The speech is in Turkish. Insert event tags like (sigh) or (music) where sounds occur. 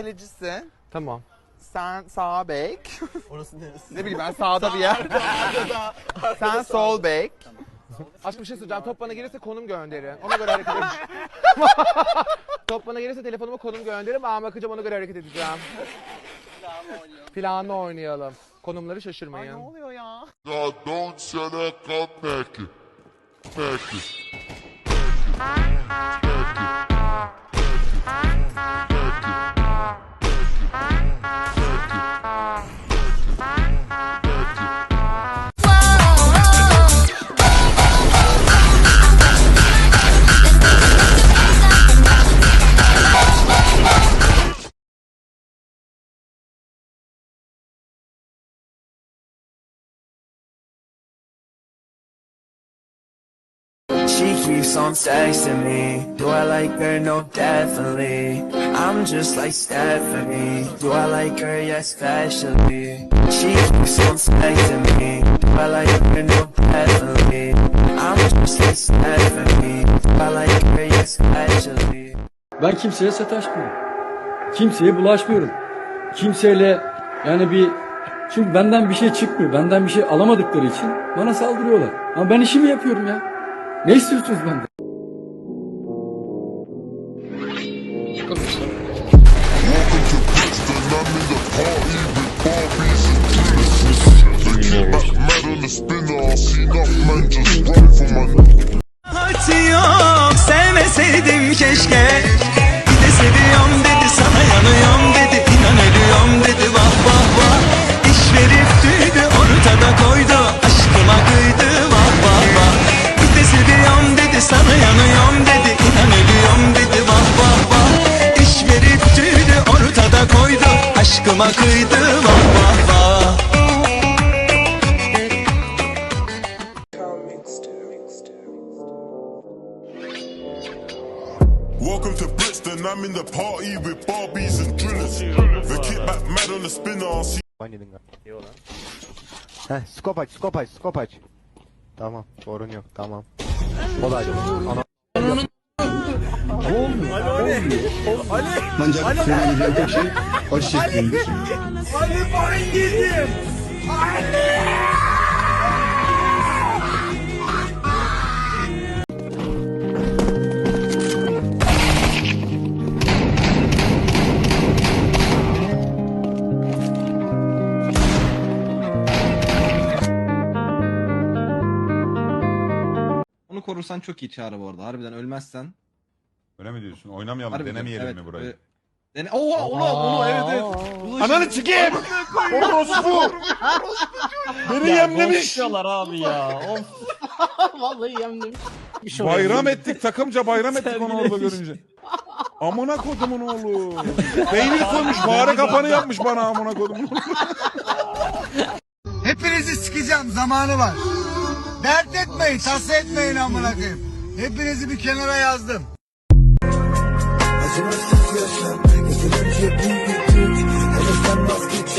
kalecisin. Tamam. Sen sağ bek. (laughs) Orası neresi? ne bileyim ben sağda bir yer. Sen sol bek. Aşkım bir şey söyleyeceğim. Top bana gelirse konum gönderin. Ona göre hareket edeceğim. (laughs) Top bana gelirse telefonuma konum gönderin. Ben bakacağım ona göre hareket edeceğim. Planla oynayalım. Konumları Ay ne şaşırmayın. oluyor ya? God, don't shut up, come back. She keeps on texting me. Do I like her? No, definitely. I'm just like Stephanie. Do I like her? Yes, especially. She keeps on texting me. Do I like her? No, definitely. I'm just like Stephanie. Do I like her? Yes, especially. Ben kimseye sataşmıyorum. Kimseye bulaşmıyorum. Kimseyle yani bir çünkü benden bir şey çıkmıyor. Benden bir şey alamadıkları için bana saldırıyorlar. Ama ben işimi yapıyorum ya. Ne istiyorsunuz benden? Yok sevmeseydim keşke Bir de seviyorum dedi sana yanıyorum aşkıma kıydı vah vah vah Welcome to Brixton. I'm in the party with Barbies and drillers. They kick back mad on the spinner. I see Ben galiba. Heh, skop aç, skop aç, skop aç. Tamam, sorun yok, tamam. Kolaydı. Ana Ancak söyleyeceğim tek şey acı çektiğimdir. Onu korursan çok iyi çağrı bu arada. Harbiden ölmezsen. Öyle mi diyorsun? Oynamayalım, Harbiden, denemeyelim evet, mi burayı? öyle- Dene Oha onu onu evet evet. Ulaş- Ananı çıkayım! Orospu! Beni yemlemiş! abi ya. Of. (laughs) Vallahi yemdim. Bayram ettik, takımca bayram ettik onu orada görünce. Amına kodumun oğlu. Peynir koymuş, fare kapanı yapmış bana amına kodumun. Hepinizi sikeceğim zamanı var. Dert etmeyin, tasa etmeyin amına koyayım. Hepinizi bir kenara yazdım. Acımasız yaşam, yeterince büyüdük. Hele sen vazgeç